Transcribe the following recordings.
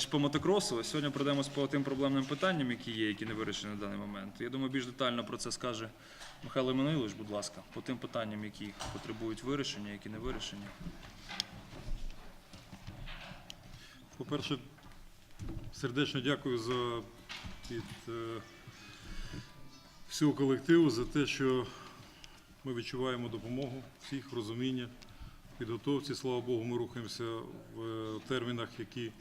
Значить, по мотокросу сьогодні пройдемось по тим проблемним питанням, які є, які не вирішені на даний момент. Я думаю, більш детально про це скаже Михайло Еммануїлович, будь ласка, по тим питанням, які потребують вирішення, які не вирішені. По-перше, сердечно дякую за від е, всього колективу за те, що ми відчуваємо допомогу всіх, розуміння, підготовці. Слава Богу, ми рухаємося в е, термінах, які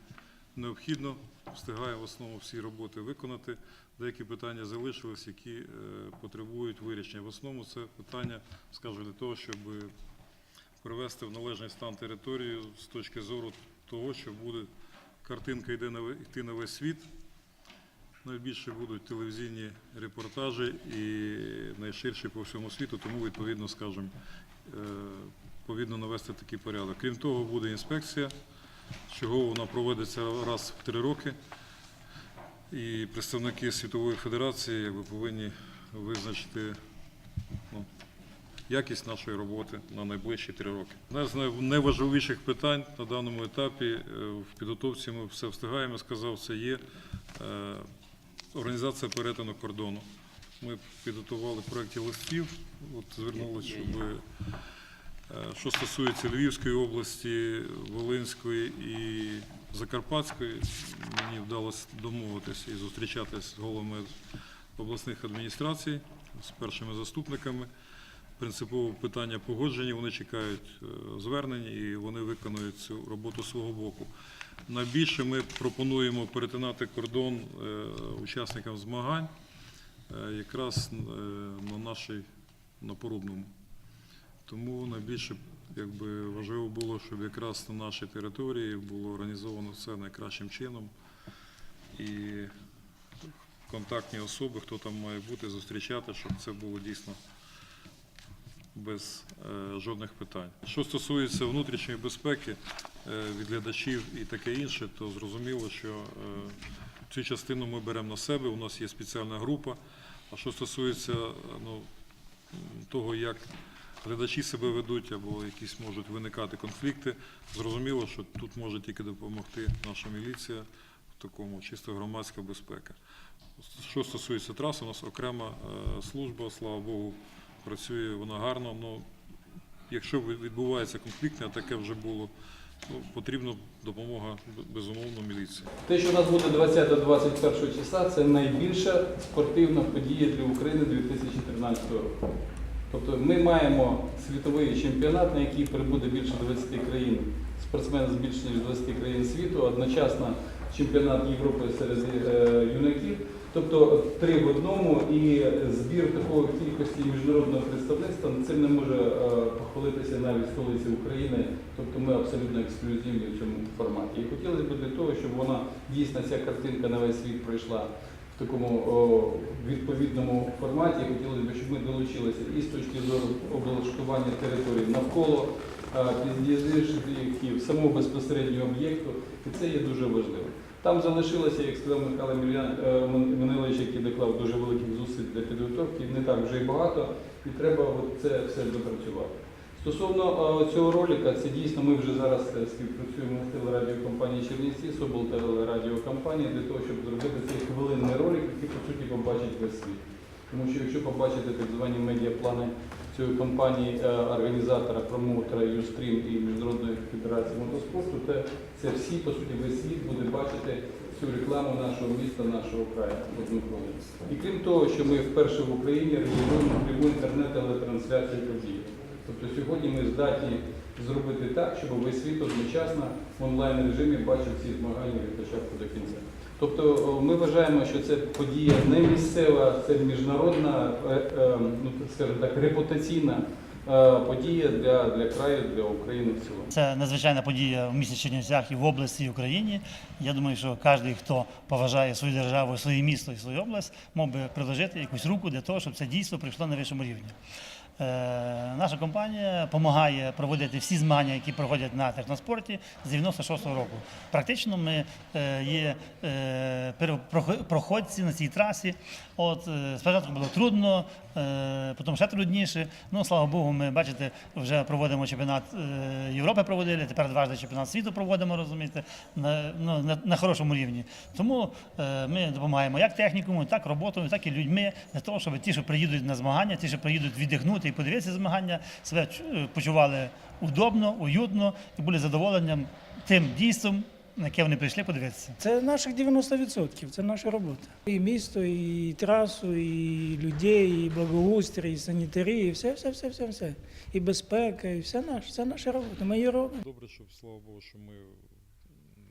необхідно. Встигаємо в основному всі роботи виконати. Деякі питання залишились, які е, потребують вирішення. В основному це питання, скажу, для того, щоб привести в належний стан територію з точки зору того, що буде картинка йде на йти на весь світ. Найбільше будуть телевізійні репортажі і найширші по всьому світу, тому відповідно, скажімо, е, повинно навести такий порядок. Крім того, буде інспекція, чого вона проводиться раз в три роки. І представники Світової Федерації якби, повинні визначити ну, якість нашої роботи на найближчі три роки. Одне з найважливіших питань на даному етапі е, в підготовці ми все встигаємо, сказав, це є е, організація перетину кордону. Ми підготували проєкті листів, от звернулися, щоб що стосується Львівської області, Волинської і Закарпатської, мені вдалося домовитися і зустрічатися з головами обласних адміністрацій, з першими заступниками. Принципове питання погодження, вони чекають е, звернень і вони виконують цю роботу свого боку. Найбільше ми пропонуємо перетинати кордон е, учасникам змагань е, якраз е, на нашій на Порубному. Тому найбільше якби, важливо було, щоб якраз на нашій території було організовано все найкращим чином. І контактні особи, хто там має бути, зустрічати, щоб це було дійсно без е, жодних питань. Що стосується внутрішньої безпеки е, від глядачів і таке інше, то зрозуміло, що е, цю частину ми беремо на себе. У нас є спеціальна група. А що стосується ну, того, як глядачі себе ведуть або якісь можуть виникати конфлікти, зрозуміло, що тут може тільки допомогти наша міліція в такому чисто громадська безпека. Що стосується траси, у нас окрема е, служба, слава Богу, працює вона гарно. Ну, якщо відбувається конфлікт, а таке вже було, ну, потрібна допомога безумовно міліції. Те, що у нас буде 20-21 числа, це найбільша спортивна подія для України 2013 року. Тобто ми маємо світовий чемпіонат, на який прибуде більше 20 країн, спортсмени з більше ніж 20 країн світу, одночасно чемпіонат Європи серед е, юнаків. Тобто три в одному і збір такої кількості міжнародного представництва цим не може е, похвалитися навіть столиці України. Тобто ми абсолютно ексклюзивні в цьому форматі. І хотілося б для того, щоб вона дійсно ця картинка на весь світ пройшла такому о, відповідному форматі. Хотілося б, щоб ми долучилися і з точки зору облаштування території навколо під'їздів самого безпосереднього об'єкту, і це є дуже важливо. Там залишилося, як сказав Михайло Мільян- е, який доклав дуже великих зусиль для підготовки, не так вже і багато, і треба це все допрацювати. Стосовно е, цього ролика, це дійсно ми вже зараз е, співпрацюємо з телерадіокомпанією Чернівці, з облтелерадіокомпанією для того, щоб зробити цей хвилинний ролик, який по суті побачить весь світ. Тому що якщо побачити так звані медіаплани цієї компанії, е, організатора, промоутера Юстрім і Міжнародної федерації мотоспорту, то це всі, по суті, весь світ буде бачити цю рекламу нашого міста, нашого краю одну хвилину. І крім того, що ми вперше в Україні реалізуємо пряму інтернет-телетрансляцію подій. Тобто сьогодні ми здатні зробити так, щоб весь світ одночасно в онлайн режимі бачив ці змагання від початку до кінця. Тобто ми вважаємо, що це подія не місцева, це міжнародна, е, е, ну так скажемо так, репутаційна е, подія для, для краю, для України в цілому. Це надзвичайна подія в місті Чернівцях і в області, і в Україні. Я думаю, що кожен, хто поважає свою державу, своє місто і свою область, мог би приложити якусь руку для того, щоб це дійство прийшло на вищому рівні. Е, наша компанія допомагає проводити всі змагання, які проходять на техноспорті з 96-го року. Практично ми е, є е, проходці на цій трасі. От, спочатку було трудно, потім ще трудніше. Ну, слава Богу, ми бачите, вже проводимо чемпіонат Європи проводили, тепер дважди чемпіонат світу проводимо, розумієте, на, ну, на, на хорошому рівні. Тому ми допомагаємо як технікуму, так роботою, так і людьми для того, щоб ті, що приїдуть на змагання, ті, що приїдуть віддихнути і подивитися змагання, себе почували удобно, уютно і були задоволенням тим дійством, на яке вони прийшли подивитися. Це наших 90%, це наша робота. І місто, і трасу, і людей, і благоустрій, і санітарія, і все, все, все, все, все. І безпека, і все наше. Це наша робота. Ми її робимо. Добре, що слава Богу, що ми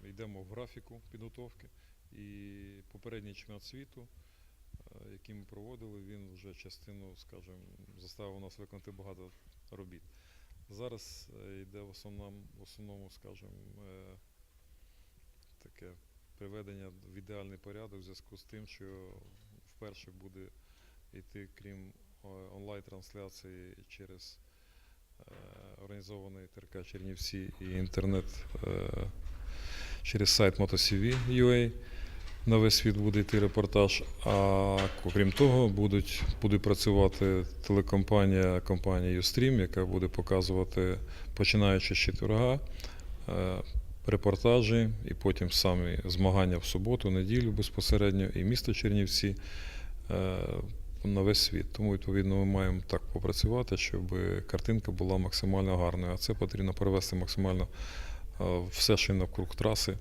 йдемо в графіку підготовки. І попередній чемпіонат світу, який ми проводили, він вже частину, скажімо, заставив нас виконати багато робіт. Зараз е, йде в основному, в основному скажімо, е, таке приведення в ідеальний порядок в зв'язку з тим, що вперше буде йти, крім е, онлайн-трансляції через організований ТРК Чернівці і інтернет через сайт MotoCV.ua. На весь світ буде йти репортаж. А окрім того, будуть, буде працювати телекомпанія компанія Ustream, яка буде показувати, починаючи з четверга, е, репортажі і потім самі змагання в суботу, неділю безпосередньо, і місто Чернівці е, на весь світ. Тому, відповідно, ми маємо так попрацювати, щоб картинка була максимально гарною. А це потрібно привести максимально е, все, що навкруг траси,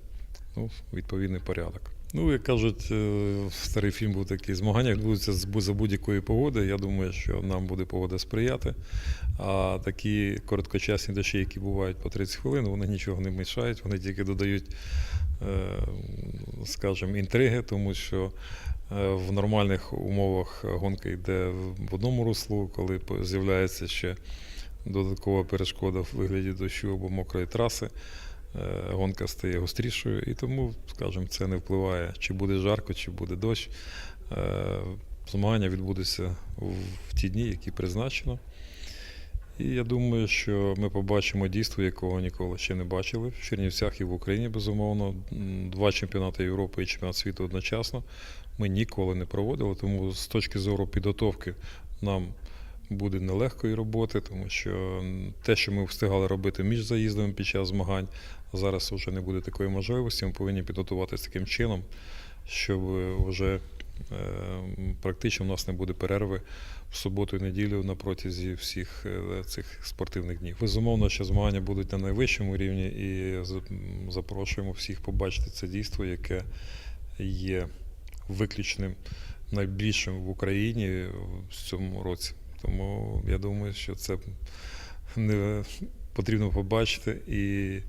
ну, відповідний порядок. Ну, як кажуть, е, старий фільм був такий, змагання відбудуться за будь-якої погоди. Я думаю, що нам буде погода сприяти. А такі короткочасні дощі, які бувають по 30 хвилин, вони нічого не мішають, вони тільки додають, е, скажімо, інтриги, тому що е, в нормальних умовах гонка йде в одному руслу, коли з'являється ще додаткова перешкода в вигляді дощу або мокрої траси. Е, Гонка стає гострішою, і тому, скажімо, це не впливає, чи буде жарко, чи буде дощ. Е, Змагання відбудеться в в ті дні, які призначено. І я думаю, що ми побачимо дійство, якого ніколи ще не бачили в Чернівцях і в Україні, безумовно. Два чемпіонати Європи і чемпіонат світу одночасно ми ніколи не проводили. Тому з точки зору підготовки нам буде нелегкої роботи, тому що те, що ми встигали робити між заїздами під час змагань, зараз вже не буде такої можливості. Ми повинні підготуватися таким чином, щоб вже е, практично у нас не буде перерви в суботу і неділю на протязі всіх е, цих спортивних днів. Безумовно, що змагання будуть на найвищому рівні, і запрошуємо всіх побачити це дійство, яке є виключним найбільшим в Україні в цьому році. Тому я думаю, що це не потрібно побачити і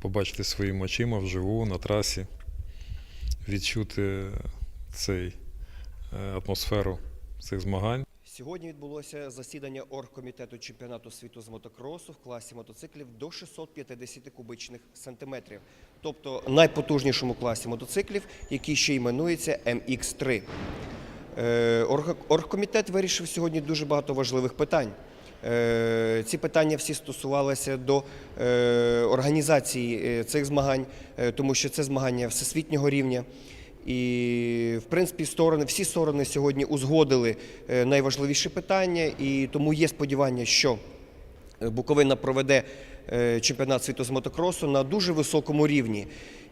побачити своїми очима вживу на трасі, відчути цей е, атмосферу цих змагань. Сьогодні відбулося засідання оргкомітету чемпіонату світу з мотокросу в класі мотоциклів до 650 кубичних сантиметрів, тобто найпотужнішому класі мотоциклів, який ще іменується MX3. Е, орг- Оргкомітет вирішив сьогодні дуже багато важливих питань. Е, Ці питання всі стосувалися до е, організації е, цих змагань, е, тому що це змагання всесвітнього рівня. І, в принципі, сторони, всі сторони сьогодні узгодили е, найважливіші питання, і тому є сподівання, що е, Буковина проведе е, чемпіонат світу з мотокросу на дуже високому рівні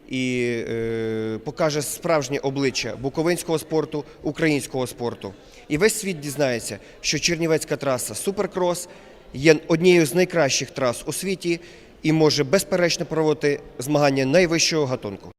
і е, покаже справжнє обличчя буковинського спорту, українського спорту. І весь світ дізнається, що Чернівецька траса Суперкрос є однією з найкращих трас у світі і може безперечно проводити змагання найвищого гатунку.